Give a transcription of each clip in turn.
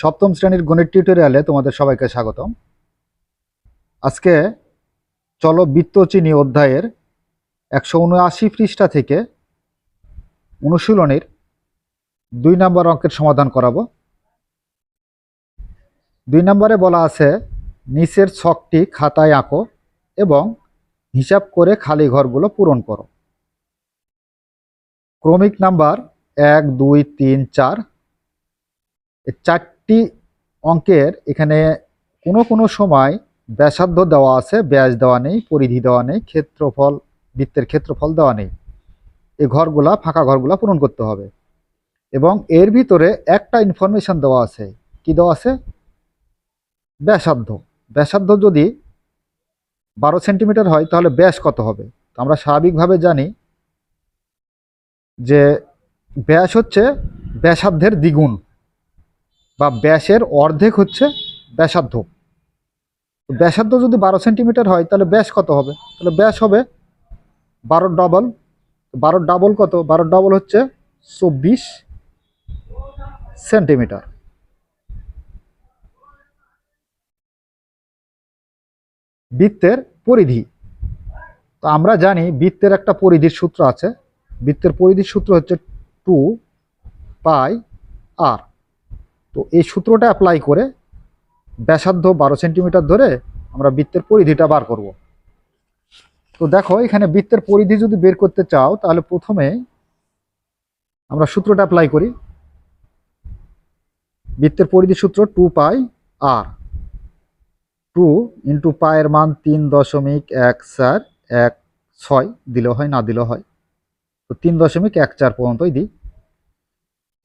সপ্তম শ্রেণির গণিত টিউটোরিয়ালে তোমাদের সবাইকে স্বাগতম। আজকে চলো বৃত্তচিনি অধ্যায়ের একশো উনআশি পৃষ্ঠা থেকে অনুশীলনীর দুই নম্বর অঙ্কের সমাধান করাবো। দুই নম্বরে বলা আছে, নিচের ছকটি খাতায় আঁকো এবং হিসাব করে খালি ঘরগুলো পূরণ করো। ক্রমিক নাম্বার এক, দুই, তিন, চার, এই চারটি অঙ্কের এখানে কোনো কোনো সময় ব্যাসার্ধ দেওয়া আছে, ব্যাস দেওয়া নেই, পরিধি দেওয়া নেই, ক্ষেত্রফল, বৃত্তের ক্ষেত্রফল দেওয়া নেই। এই ঘরগুলা, ফাঁকা ঘরগুলা পূরণ করতে হবে। এবং এর ভিতরে একটা ইনফরমেশন দেওয়া আছে। কি দেওয়া আছে? ব্যাসার্ধ। ব্যাসার্ধ যদি বারো সেন্টিমিটার হয়, তাহলে ব্যাস কত হবে? তো আমরা স্বাভাবিকভাবে জানি যে ব্যাস হচ্ছে ব্যাসার্ধের দ্বিগুণ। বা ব্যাসের অর্ধেক হচ্ছে ব্যাসার্ধ। ব্যাসার্ধ যদি বারো সেন্টিমিটার হয়, তাহলে ব্যাস কত হবে? তাহলে ব্যাস হবে বারো ডবল বারো ডাবল কত? বারো ডবল হচ্ছে চব্বিশ সেন্টিমিটার। বৃত্তের পরিধি। তো আমরা জানি বৃত্তের একটা পরিধির সূত্র আছে। বৃত্তের পরিধির সূত্র হচ্ছে টু পাই আর। তো এই সূত্রটা অ্যাপ্লাই করে ব্যাসার্ধ বারো সেন্টিমিটার ধরে আমরা বৃত্তের পরিধিটা বার করব। তো দেখো, এখানে বৃত্তের পরিধি যদি বের করতে চাও, তাহলে প্রথমে আমরা সূত্রটা অ্যাপ্লাই করি। বৃত্তের পরিধি সূত্র two pi r two into পায়ের মান তিন দশমিক এক চার এক ছয়, দিলেও হয় না দিলেও হয়। তো তিন দশমিক এক চার পর্যন্তই দিই।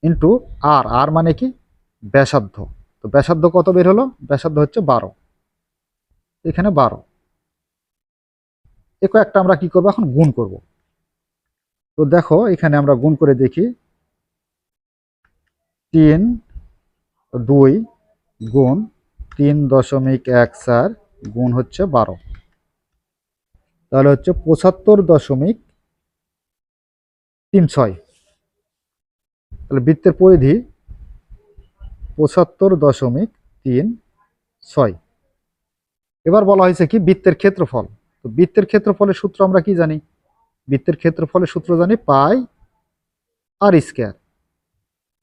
ইন্টু আর আর মানে কি? ব্যাসার্ধ। তো ব্যাসার্ধ কত বের হলো? ব্যাসার্ধ হচ্ছে বারো। এখানে বারো। এ কয়েকটা আমরা কি করব? এখন গুণ করব। তো দেখো, এখানে আমরা গুণ করে দেখি। তিন দুই গুণ তিন দশমিক এক চার গুণ হচ্ছে বারো। তাহলে হচ্ছে পঁচাত্তর দশমিক তিন ছয়। তাহলে বৃত্তের পরিধি পঁচাত্তর দশমিক তিন ছয়। এবার বলা হয়েছে কি, বৃত্তের ক্ষেত্রফল। তো বৃত্তের ক্ষেত্রফলের সূত্র আমরা কি জানি? বৃত্তের ক্ষেত্রফলের সূত্র জানি পাই আর স্কোয়ার।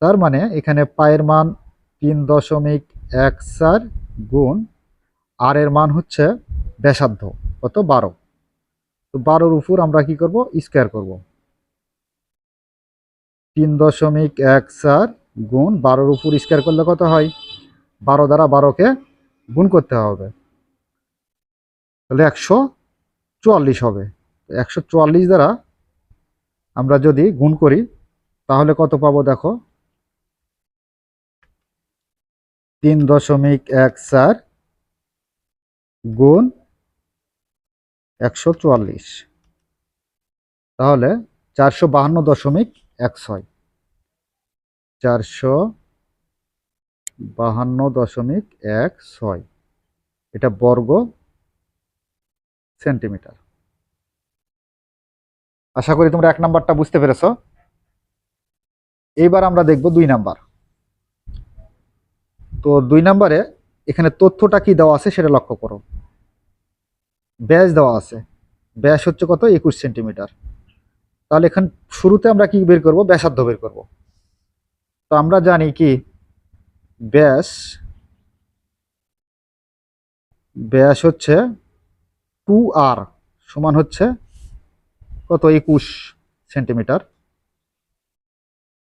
তার মানে এখানে পায়ের মান তিন দশমিক এক চার গুণ আর এর মান হচ্ছে ব্যাসার্ধ, কত বারো। তো বারোর উপর আমরা কি করব? স্কোয়ার করব। তিন দশমিক এক চার গুণ বারোর উপর স্কোয়ার করলে কত হয়? বারো দ্বারা বারোকে গুণ করতে হবে। তাহলে একশো চুয়াল্লিশ হবে। একশো চুয়াল্লিশ দ্বারা আমরা যদি গুণ করি, তাহলে কত পাবো দেখো? তিন দশমিক এক চার গুণ একশো চুয়াল্লিশ। তাহলে চারশো বাহান্ন দশমিক এক ছয়। চারশো বাহান্ন দশমিক এক ছয়। এটা বর্গ সেন্টিমিটার। আশা করি তোমরা এক নাম্বারটা বুঝতে পেরেছ। এইবার আমরা দেখব দুই নাম্বার। তো দুই নাম্বারে এখানে তথ্যটা কি দেওয়া আছে সেটা লক্ষ্য করো। ব্যাস দেওয়া আছে। ব্যাস হচ্ছে কত? একুশ সেন্টিমিটার। তাহলে এখানে শুরুতে আমরা কি বের করব? ব্যাসার্ধ বের করব। তো আমরা জানি কি? ব্যাস ব্যাস হচ্ছে টু আর সমান হচ্ছে কত? একুশ সেন্টিমিটার।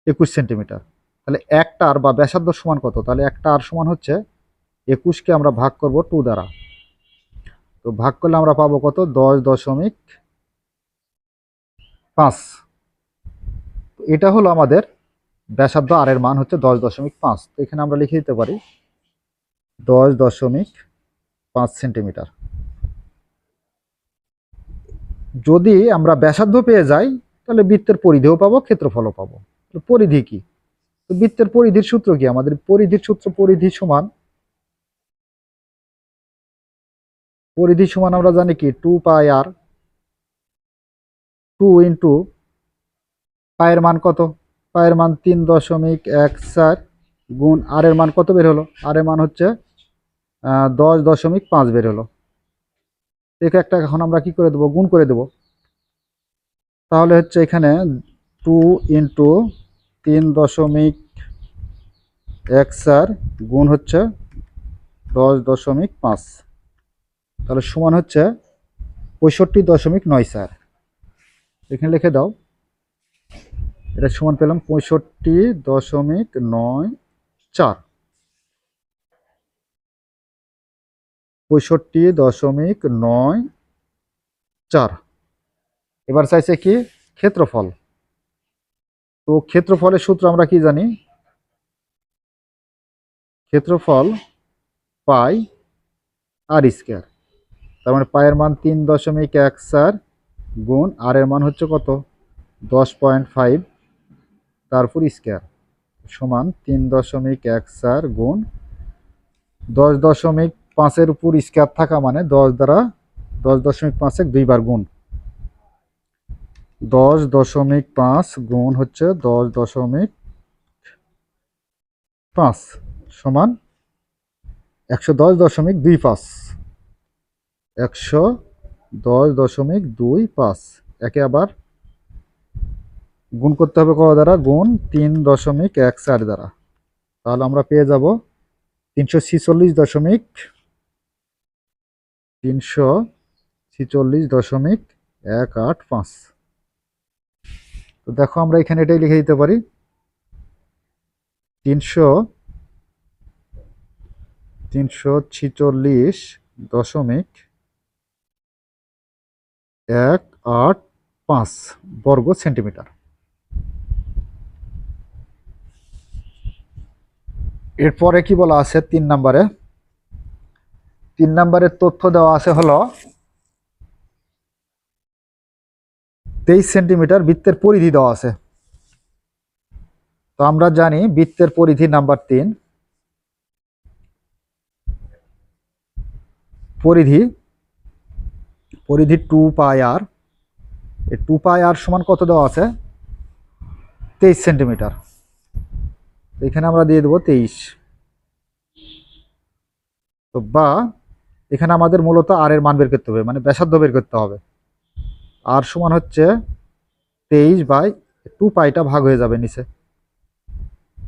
একুশ সেন্টিমিটার। তাহলে একটা আর বা ব্যাসার্ধ সমান কত? তাহলে একটা আর সমান হচ্ছে একুশকে আমরা ভাগ করব টু দ্বারা। তো ভাগ করলে আমরা পাবো কত? দশ দশমিক পাঁচ। এটা হলো আমাদের ব্যাসার্ধ আর এর মান হচ্ছে দশ দশমিক পাঁচ। তো এখানে আমরা লিখে দিতে পারি দশ দশমিক পাঁচ সেন্টিমিটার। যদি আমরা ব্যাসার্ধ পেয়ে যাই, তাহলে বৃত্তের পরিধিও পাবো, ক্ষেত্রফলও পাবো। পরিধি কি? তো বৃত্তের পরিধির সূত্র কি? আমাদের পরিধির সূত্র পরিধি সমান পরিধি সমান আমরা জানি কি? টু পাই আর টু ইন্টু পায়ের মান কত? পায়ের মান তিন দশমিক এক চার গুণ আর এর মান কত বের হলো? আর এর মান হচ্ছে দশ দশমিক পাঁচ বের হলো। একে একটা এখন আমরা কি করে দেবো? গুণ করে দেবো। তাহলে হচ্ছে এখানে টু ইন্টু তিন দশমিক এক চার গুণ হচ্ছে দশ দশমিক পাঁচ। তাহলে সমান হচ্ছে পঁয়ষট্টি দশমিক নয় চার। এখানে লিখে দাও। এটা সমান পেলাম পঁয়ষট্টি দশমিক নয় চার। পঁয়ষট্টি দশমিক নয় চার। এবার চাইছে কি? ক্ষেত্রফল। তো ক্ষেত্রফলের সূত্র আমরা কি জানি? ক্ষেত্রফল পাই আর স্কোয়ার। তার মানে পায়ের মান তিন দশমিক এক চার গুণ আর এর মান হচ্ছে কত? দশ পয়েন্ট ফাইভ তারপর স্কোয়ার সমান তিন দশমিক এক চার গুণ দশ দশমিক পাঁচের উপর স্কোয়ার থাকা মানে দশ দ্বারা দশ দশমিক পাঁচে দুইবার গুণ। দশ দশমিক পাঁচ গুণ হচ্ছে দশ দশমিক পাঁচ সমান একশো দশ দশমিক দুই পাঁচ। একশো দশ দশমিক দুই পাঁচ। একে আবার গুণ করতে হবে কত দ্বারা? গুণ তিন দশমিক এক চার দ্বারা। তাহলে আমরা পেয়ে যাব তিনশো ছিচল্লিশ দশমিক তিনশো ছিচল্লিশ দশমিক এক আট পাঁচ। তো দেখো আমরা এখানে এটাই লিখে দিতে পারি। তিনশো তিনশো ছিচল্লিশ দশমিক এক আট পাঁচ বর্গ সেন্টিমিটার। এরপরে কি বলা আছে তিন নম্বরে? তিন নম্বরের তথ্য দেওয়া আছে হলো তেইশ সেন্টিমিটার বৃত্তের পরিধি দেওয়া আছে। তো আমরা জানি বৃত্তের পরিধি নাম্বার তিন। পরিধি পরিধি টু পাই আর। এই টু পাই আর সমান কত দেওয়া আছে? তেইশ সেন্টিমিটার। এখানে আমরা দিয়ে দেবো তেইশ। তো বা, এখানে আমাদের মূলত আর এর মান বের করতে হবে মানে ব্যাসার্ধ বের করতে হবে। আর সমান হচ্ছে তেইশ বাই টু পাইটা ভাগ হয়ে যাবে নিচে।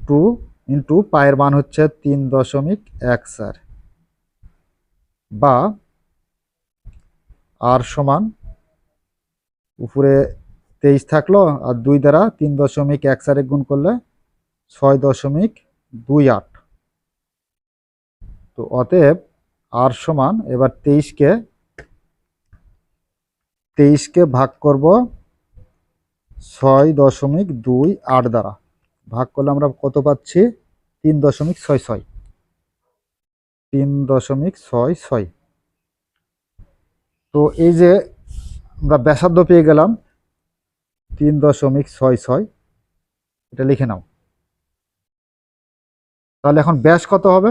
টু ইন্টু পায়ের মান হচ্ছে তিন দশমিক এক চার বা আর সমান উপরে তেইশ থাকল আর দুই দ্বারা তিন দশমিক এক চারে গুণ করলে ছয় দশমিক দুই আট। তো অতএব আর সমান এবার তেইশকে তেইশকে ভাগ করব ছয় দশমিক দুই আট দ্বারা। ভাগ করলে আমরা কত পাচ্ছি? তিন দশমিক ছয় ছয়। তিন দশমিক ছয় ছয়। তো এই যে আমরা ব্যাসার্ধ পেয়ে গেলাম, তিন দশমিক ছয় ছয়। এটা লিখে নাও। তাহলে এখন ব্যাস কত হবে?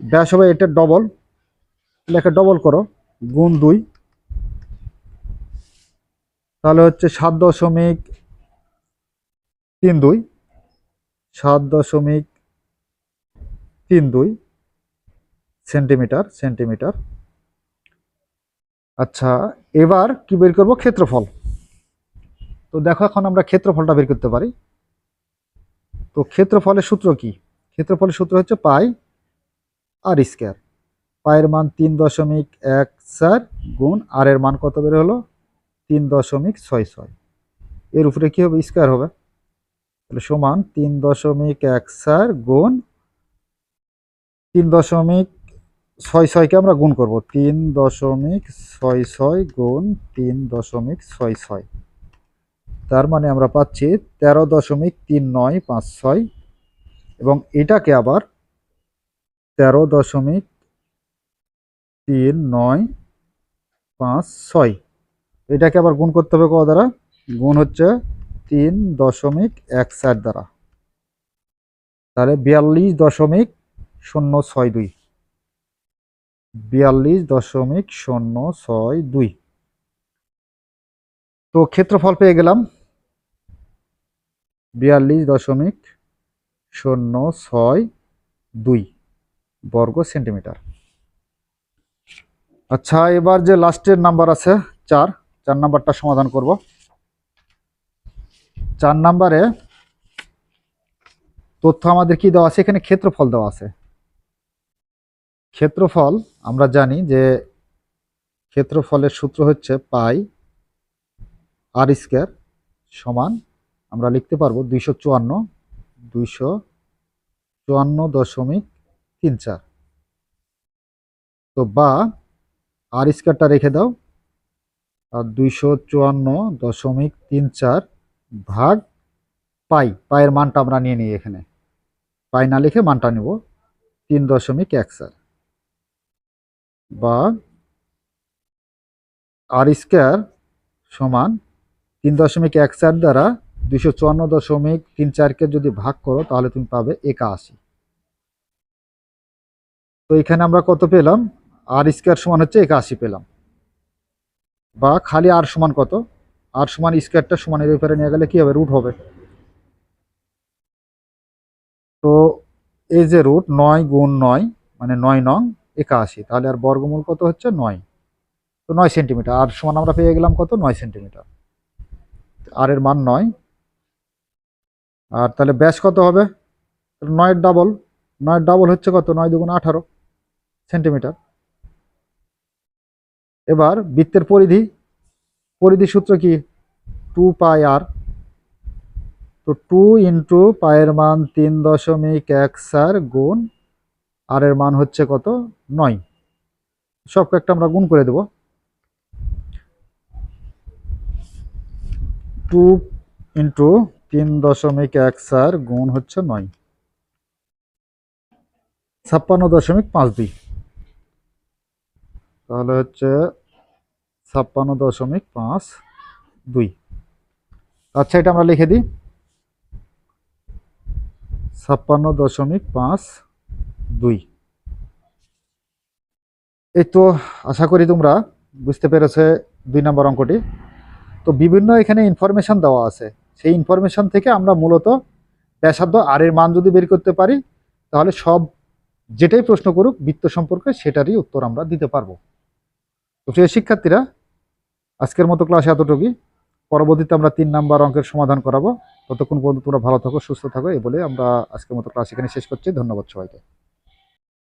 ব্যাস হবে এটা ডবল লেখা ডবল করো, গুণ দুই। তাহলে হচ্ছে সাত দশমিক তিন দুই। সাত দশমিক তিন দুই। Centimetre centimetre. আচ্ছা এবার কি বের করব? ক্ষেত্রফল। তো দেখো, এখন আমরা ক্ষেত্রফলটা বের করতে পারি। তো ক্ষেত্রফলের সূত্র কি? ক্ষেত্রফলের সূত্র হচ্ছে পাই আর স্কোয়ার। পায়ের মান তিন দশমিক এক চার গুণ আর এর মান কত বের হলো? তিন দশমিক ছয় ছয়। এর উপরে কি হবে? স্কোয়ার হবে। তাহলে সমান তিন দশমিক এক চার গুণ তিন দশমিক ছয় ছয়কে আমরা গুণ করব। তিন দশমিক ছয় ছয় গুণ তিন দশমিক ছয় ছয়। তার মানে আমরা পাচ্ছি তেরো দশমিক তিন নয় পাঁচ ছয় এবং এটাকে আবার তেরো দশমিক তিন নয় পাঁচ ছয়। এটাকে আবার গুণ করতে হবে কত দ্বারা? গুণ হচ্ছে তিন দশমিক এক চার দ্বারা। তাহলে বিয়াল্লিশ দশমিক শূন্য ছয় দুই। বিয়াল্লিশ দশমিক শূন্য ছয় দুই। তো ক্ষেত্রফল পেয়ে গেলাম। বিয়াল্লিশ দশমিক শূন্য ছয় দুই বর্গ সেন্টিমিটার। আচ্ছা এবার যে লাস্টের নাম্বার আছে, চার চার নাম্বারটা সমাধান করব। চার নাম্বারে তথ্য আমাদের কি দেওয়া আছে? এখানে ক্ষেত্রফল দেওয়া আছে। ক্ষেত্রফল, আমরা জানি যে ক্ষেত্রফলের সূত্র হচ্ছে পাই আর স্কোয়ার সমান, আমরা লিখতে পারব দুইশো চুয়ান্ন দুইশো চুয়ান্ন দশমিক তিন চার। তো বা আর স্কোয়ারটা রেখে দাও, আর দুইশো চুয়ান্ন দশমিক তিন চার ভাগ পাই পায়ের মানটা আমরা নিয়ে নিই এখানে। পাই না লিখে মানটা নেব, তিন দশমিক এক চার। বা আর স্কোয়ার সমান তিন দশমিক এক চার দ্বারা দুইশো চুয়ান্ন দশমিক তিন চারকে যদি ভাগ করো, তাহলে তুমি পাবে একাশি। তো এখানে আমরা কত পেলাম? আর স্কোয়ার সমান হচ্ছে একাশি পেলাম। বা খালি আর সমান কত? আর সমান স্কোয়ারটা সমানের ব্যাপারে নিয়ে গেলে কি হবে? রুট হবে। তো এই যে রুট নয় গুণ নয় মানে নয় নং একাশি, তাহলে আর বর্গমূল কত হচ্ছে? নয়। তো নয় সেন্টিমিটার। আর সমান আমরা পেয়ে গেলাম কত? নয় সেন্টিমিটার। আর এর মান নয়। আর তাহলে ব্যাস কত হবে? নয়ের ডাবল নয়ের ডাবল হচ্ছে কত? নয় দুগুণ আঠারো সেন্টিমিটার। এবার বৃত্তের পরিধি পরিধি সূত্র কি? টু পাই আর তো টু ইন্টু পায়ের মান তিন দশমিক এক চার গুণ আর এর মান হচ্ছে কত? নয়। সব কয়েকটা আমরা গুণ করে দেব। টু ইন্টু তিন দশমিক এক চার গুণ হচ্ছে নয়। ছাপ্পান্ন দশমিক পাঁচ দুই। তাহলে হচ্ছে ছাপ্পান্ন দশমিক পাঁচ দুই। আচ্ছা এটা আমরা লিখে দিই। ছাপ্পান্ন দশমিক পাঁচ দুই। এই তো আশা করি তোমরা বুঝতে পেরেছে দুই নম্বর অঙ্কটি। তো বিভিন্ন এখানে ইনফরমেশন দেওয়া আছে। সেই ইনফরমেশন থেকে আমরা মূলত ব্যাসার্ধ আর এর মান যদি বের করতে পারি, তাহলে সব যেটাই প্রশ্ন করুক, বৃত্ত সম্পর্কে সেটারই উত্তর আমরা দিতে পারব। তো প্রিয় শিক্ষার্থীরা, আজকের মতো ক্লাস এতটুকুই। পরবর্তীতে আমরা তিন নাম্বার অঙ্কের সমাধান করাবো। ততক্ষণ পর্যন্ত তোমরা ভালো থাকো, সুস্থ থাকো এই বলে আমরা আজকের মতো ক্লাস এখানে শেষ করছি। ধন্যবাদ সবাইকে।